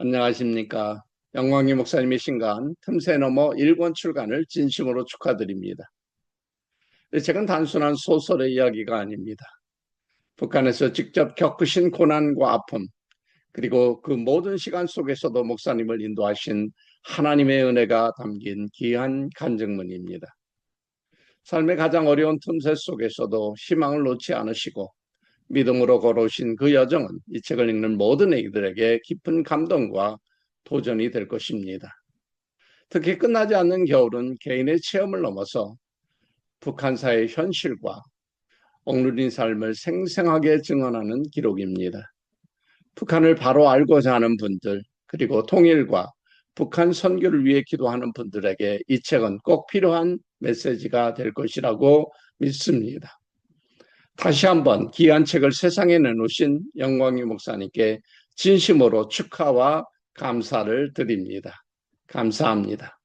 안녕하십니까. 영광희 목사님의 신간 틈새 넘어 일권 출간을 진심으로 축하드립니다. 이 책은 단순한 소설의 이야기가 아닙니다. 북한에서 직접 겪으신 고난과 아픔, 그리고 그 모든 시간 속에서도 목사님을 인도하신 하나님의 은혜가 담긴 귀한 간증문입니다. 삶의 가장 어려운 틈새 속에서도 희망을 놓지 않으시고 믿음으로 걸어오신 그 여정은 이 책을 읽는 모든 애기들에게 깊은 감동과 도전이 될 것입니다. 특히 끝나지 않는 겨울은 개인의 체험을 넘어서 북한사의 현실과 억누린 삶을 생생하게 증언하는 기록입니다. 북한을 바로 알고자 하는 분들, 그리고 통일과 북한 선교를 위해 기도하는 분들에게 이 책은 꼭 필요한 메시지가 될 것이라고 믿습니다. 다시 한번 귀한 책을 세상에 내놓으신 영광희 목사님께 진심으로 축하와 감사를 드립니다. 감사합니다.